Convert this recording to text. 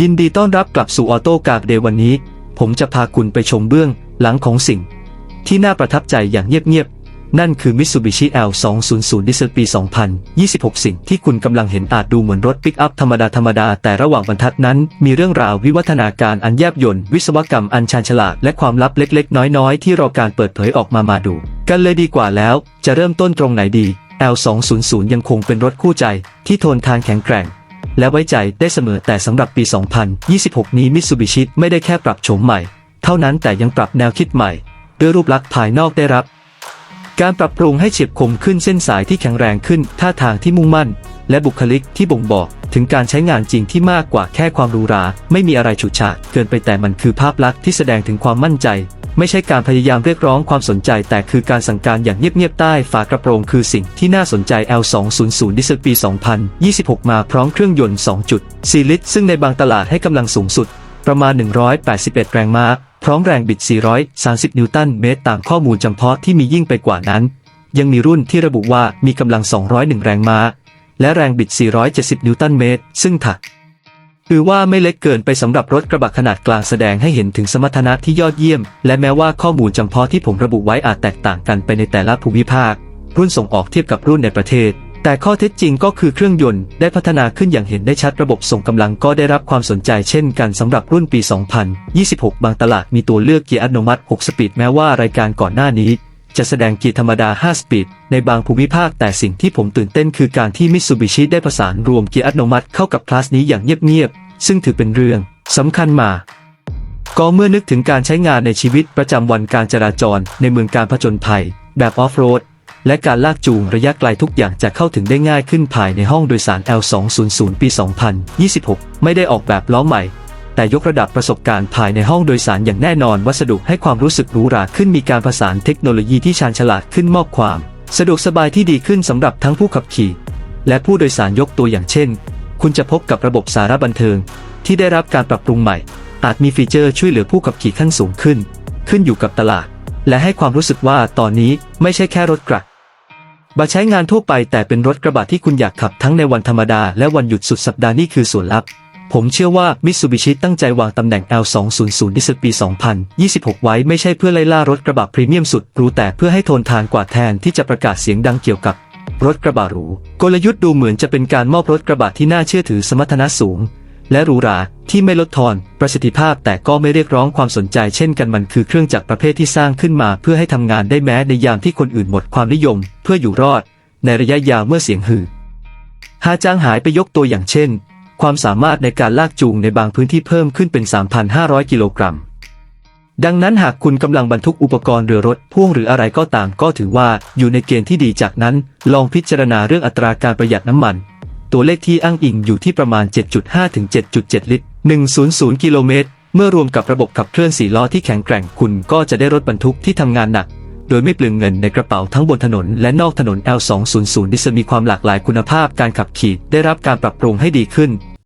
ยินดีต้อนรับกลับสู่ออโต้กา d เดวันนี้ ผมจะพาคุณไปชมเบื้องหลังของสิ่ง ที่น่าประทับใจอย่างเงียบๆ นั่นคือ Mitsubishi L200 Diesel ปี 2026 สิ่งที่คุณกำลังเห็นอาจดูเหมือนรถปิกอัพธรรมดาธรรมดาแต่ระหว่างบรรทัดนั้น มีเรื่องราววิวัฒนาการอันแยบยลวิศวกรรมอันชาญฉลาดและความลับเล็ก ๆ น้อยๆ ที่รอการเปิดเผยออกมามาดู กันเลยดีกว่าแล้ว จะเริ่มต้นตรงไหนดี L200 ยังคงเป็นรถคู่ใจที่ทนทานแข็งแกร่ง และไว้ใจได้เสมอแต่สำหรับปี 2026 นี้มิตซูบิชิไม่ได้แค่ปรับโฉมใหม่ เท่านั้นแต่ยังปรับแนวคิดใหม่ ด้วยรูปลักษณ์ภายนอกได้รับ การปรับปรุงให้เฉียบคมขึ้นเส้นสายที่แข็งแรงขึ้นท่าทางที่มุ่งมั่น และบุคลิกที่บ่งบอกถึงการใช้งานจริงที่มากกว่าแค่ความหรูหรา ไม่มีอะไรฉูดฉาดเกินไปแต่มันคือภาพลักษณ์ที่แสดงถึงความมั่นใจ ไม่ใช่การพยายามเรียกร้องความสนใจ แต่คือการสั่งการอย่างเงียบๆใต้ฝากระโปรงคือสิ่งที่น่าสนใจ L200 ดิเซลปี 2026 มาพร้อมเครื่องยนต์ 2.4 ลิตร ซึ่งในบางตลาดให้กำลังสูงสุด ประมาณ 181 แรงม้า พร้อมแรงบิด 430 นิวตันเมตร ตามข้อมูลจำเพาะที่มียิ่งไปกว่านั้น ยังมีรุ่นที่ระบุว่ามีกำลัง 201 แรงม้า และแรงบิด 470 นิวตันเมตร ซึ่งถัก หรือว่าไม่เล็กเกินไปสำหรับรถกระบะขนาดกลางแสดงให้เห็นถึงสมรรถนะที่ยอดเยี่ยม และแม้ว่าข้อมูลจำเพาะที่ผมระบุไว้อาจแตกต่างกันไปในแต่ละภูมิภาค รุ่นส่งออกเทียบกับรุ่นในประเทศ แต่ข้อเท็จจริงก็คือเครื่องยนต์ได้พัฒนาขึ้นอย่างเห็นได้ชัดระบบส่งกำลังก็ได้รับความสนใจเช่นกันสำหรับรุ่นปี 2026 บางตลาดมีตัวเลือกเกียร์อัตโนมัติ 6 สปีดแม้ว่ารายการก่อนหน้านี้ จะแสดงเกียร์ธรรมดา 5 สปีด ในบางภูมิภาค แต่สิ่งที่ผมตื่นเต้นคือการที่มิตซูบิชิได้ผสานรวมเกียร์อัตโนมัติเข้ากับคลาสนี้อย่างเงียบๆ ซึ่งถือเป็นเรื่องสำคัญมาก็เมื่อนึกถึงการใช้งานในชีวิตประจำวันการจราจร ในเมืองการผจญภัย แบบออฟโรด และการลากจูงระยะไกลทุกอย่างจะเข้าถึงได้ง่ายขึ้นภายในห้องโดยสาร L200 ปี 2026 ไม่ได้ออกแบบล้อใหม่ แต่ยกระดับประสบการณ์ภายในห้องโดยสารอย่างแน่นอนวัสดุให้ความรู้สึกหรูหราขึ้นมีการผสานเทคโนโลยีที่ชาญฉลาดขึ้นมอบความ สะดวกสบายที่ดีขึ้นสำหรับทั้งผู้ขับขี่ และผู้โดยสารยกตัวอย่างเช่น คุณจะพบกับระบบสารบันเทิง ที่ได้รับการปรับปรุงใหม่ อาจมีฟีเจอร์ช่วยเหลือผู้ขับขี่ขั้นสูงขึ้น ขึ้นอยู่กับตลาด และให้ความรู้สึกว่าตอนนี้ไม่ใช่แค่รถกระบะใช้งานทั่วไปแต่เป็นรถกระบะที่คุณอยากขับทั้งในวันธรรมดาและวันหยุดสุดสัปดาห์นี่คือส่วนลับ ผมเชื่อว่า Mitsubishi ตั้งใจวางตำแหน่ง L200 ดิเซลปี 2026 ไว้ไม่ใช่เพื่อไล่ล่ารถกระบะพรีเมียมสุดหรูแต่เพื่อให้ทนทานกว่าแทนที่จะประกาศเสียงดังเกี่ยวกับรถกระบะหรู กลยุทธ์ดูเหมือนจะเป็นการมอบรถกระบะที่น่าเชื่อถือสมรรถนะสูง และหรูหราที่ไม่ลดทอน ประสิทธิภาพแต่ก็ไม่เรียกร้องความสนใจเช่นกันมันคือเครื่องจักรประเภทที่สร้างขึ้นมา เพื่อให้ทำงานได้แม้ในยามที่คนอื่นหมดความนิยม เพื่ออยู่รอด ในระยะยาวเมื่อเสียงหือหาจางหายไปยกตัวอย่างเช่น ความสามารถในการลากจูงในบางพื้นที่เพิ่มขึ้นเป็น 3,500 กิโลกรัม ดังนั้นหากคุณกำลังบรรทุกอุปกรณ์เรือรถพ่วงหรืออะไรก็ตามก็ถือว่าอยู่ในเกณฑ์ที่ดีจากนั้น ลองพิจารณาเรื่องอัตราการประหยัดน้ำมัน ตัวเลขที่อ้างอิงอยู่ที่ประมาณ 7.5 ถึง 7.7 ลิตร 100 กิโลเมตร เมื่อรวมกับระบบขับเคลื่อน4ล้อที่แข็งแกร่งคุณก็จะได้รถบรรทุกที่ทำงานหนักโดยไม่เปลืองเงินในกระเป๋าทั้งบนถนนและนอกถนน L200 ดิสมีความหลากหลายคุณภาพการขับขี่ได้รับการปรับปรุงให้ดีขึ้น